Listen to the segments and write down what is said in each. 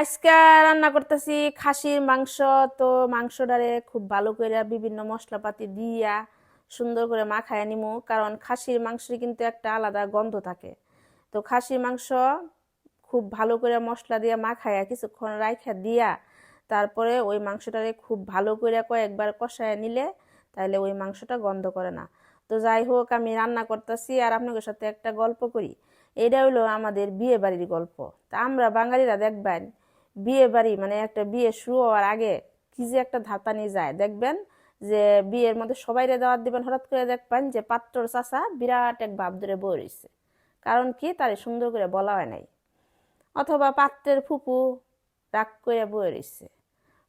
আজকে রান্না করতেছি খাসির মাংস। তো মাংসটারে খুব ভালো করে বিভিন্ন মশলাপাতি দিয়া সুন্দর করে মাখায় নিমু, কারণ খাসির মাংসের কিন্তু একটা আলাদা গন্ধ থাকে। তো খাসির মাংস খুব ভালো করে মশলা দিয়ে মাখায়া কিছুক্ষণ রাইখা দিয়া তারপরে ওই মাংসটারে খুব ভালো করে কয়েকবার কষায় নিলে তাহলে ওই মাংসটা গন্ধ করে না। তো যাই হোক, আমি রান্না করতেছি আর আপনাদের সাথে একটা গল্প করি। এটা হলো আমাদের বিয়ে বাড়ির গল্প। তা আমরা বাঙালিরা দেখবেন বিয়ে বাড়ি মানে একটা বিয়ে শুরু হওয়ার আগে কি যে একটা ধাতা নিয়ে যায়। দেখবেন যে বিয়ের মধ্যে সবাইরে দাওয়াত দিবেন, হঠাৎ করে দেখবেন যে পাত্রর চাষা বিরাট এক বাপ ধরে বই রয়েছে কারণ কি? তারে সুন্দর করে বলা হয় নাই। অথবা পাত্রের ফুপু রাগ করে বয়ে রয়েছে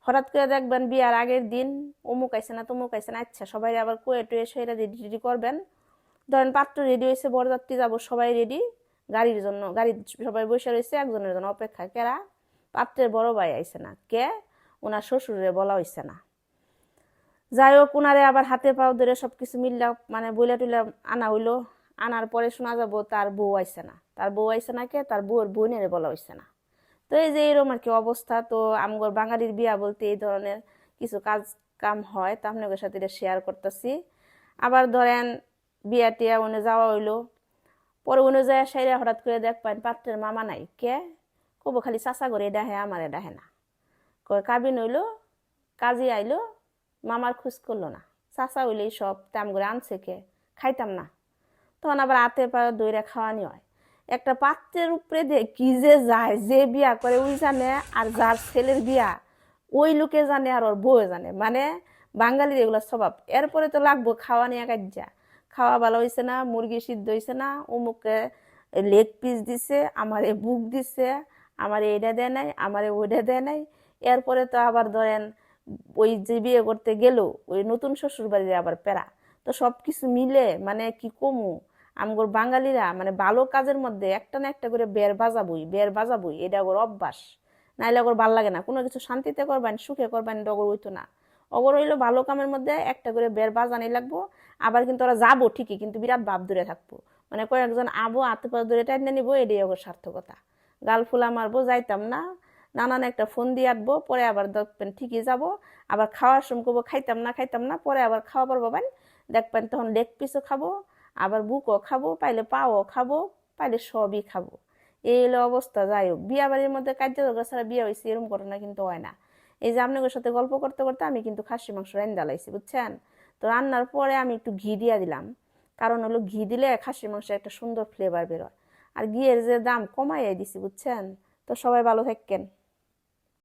হঠাৎ করে দেখবেন বিয়ার আগের দিন অমুক আইসে না তমুক আইছে না আচ্ছা সবাই আবার কুয়ে টুয়ে সেটা রেডি রেডি করবেন। ধরেন পাত্র রেডি হয়েছে বরযাত্রী যাব, সবাই রেডি। গাড়ির জন্য গাড়ি সবাই বসে রয়েছে একজনের জন্য অপেক্ষা, কেরা? পাত্রের বড় ভাই আইসে না। কে? ওনার শ্বশুরে বলা হইছে না। যাই হোক ওনারে আবার হাতে পাও ধরে সব কিছু মিললা মানে বইলা টুইলা আনা হইল। আনার পরে শোনা যাব তার বউ আইসে না। তার বউ আইছে না কে? তার বউয়ের বোনের বলা হইছে না। তো এই যে এরকম আর কি অবস্থা, তো আমগর বাঙালির বিয়া বলতে এই ধরনের কিছু কাজ কাম হয়, তা আপনাদের সাথে এটা শেয়ার করতেছি। আবার ধরেন, বিয়া টিয়া উনি যাওয়া হইল। পরে উনি যায় সাইরা হঠাৎ করে দেখ পান পাত্রের মামা নাই। কে? কব খালি চাচা করে ডাহে আমারে ডাহে না। কয় কাবিন হইল কাজী আইলো মামার খোঁজ করল না। চাচা হইলেই সব তাম করে আনছে কে, খাইতাম না। তখন আবার আতে পায়ে দইরা খাওয়ানি হয় একটা পাত্রের উপরে দিয়ে কি যে যায়, যে বিয়া করে, ওই জানে আর যার ছেলের বিয়া, ওই লোকে জানে আর ওর বউ জানে। মানে বাঙালির এগুলো স্বভাব। এরপরে তো লাগবো খাওয়া নিয়ে কাজ্যা খাওয়া ভালো হয়েছে না, মুরগি সিদ্ধ হয়েছে না, অমুকে লেগ পিস দিছে, আমারে বুক দিছে আমারে এটা দেয় নাই, আমারে ওইটা দেয় নাই। এরপরে তো আবার ধরেন ওই যে বিয়ে করতে গেল, ওই নতুন শ্বশুর বাড়িতে আবার পেরা তো সব কিছু মিলে মানে কি কমু? আমগর বাঙালিরা মানে ভালো কাজের মধ্যে একটা না একটা করে বের বাজাবই বের বাজাবই। এটা ওর অভ্যাস। নাইলে ওর ভালো লাগে না। কোনো কিছু শান্তিতে করবেন, সুখে করবেন ডগর হইতো না। অগর হইল ভালো কামের মধ্যে একটা করে বের বাজানি লাগবো। আবার কিন্তু ওরা যাব ঠিকই, কিন্তু বিরাট ভাব দূরে থাকব। মানে কয়েকজন আবো আতে পারে দূরে টাইনে নিবো, এটাই ওর সার্থকতা। গাল ফুলা মারবো, যাইতাম না। নানান একটা ফোন দিয়ে আটবো, পরে আবার দেখবেন ঠিকই যাব। আবার খাওয়ার সময় করব খাইতাম না খাইতাম না। পরে আবার খাওয়া পারব পাবেন দেখবেন তখন লেগ পিসও খাব, আবার বুকও খাব, পাইলে পাও খাব, পাইলে সবই খাব। এই হলো অবস্থা, যাই হোক। বিয়া বাড়ির মধ্যে কার্য ছাড়া বিয়ে হয়েছে এরকম ঘটনা কিন্তু হয় না। এই যে আপনাদের সাথে গল্প করতে করতে আমি কিন্তু খাসি মাংস রান্না লাইছি, বুঝছেন? তো রান্নার পরে আমি একটু ঘি দিয়া দিলাম। কারণ হলো ঘি দিলে খাসি মাংসে একটা সুন্দর ফ্লেভার বেরোয় আর গিয়ের যে দাম কমাইয়া দিছি বুঝছেন? তো সবাই ভালো থাকেন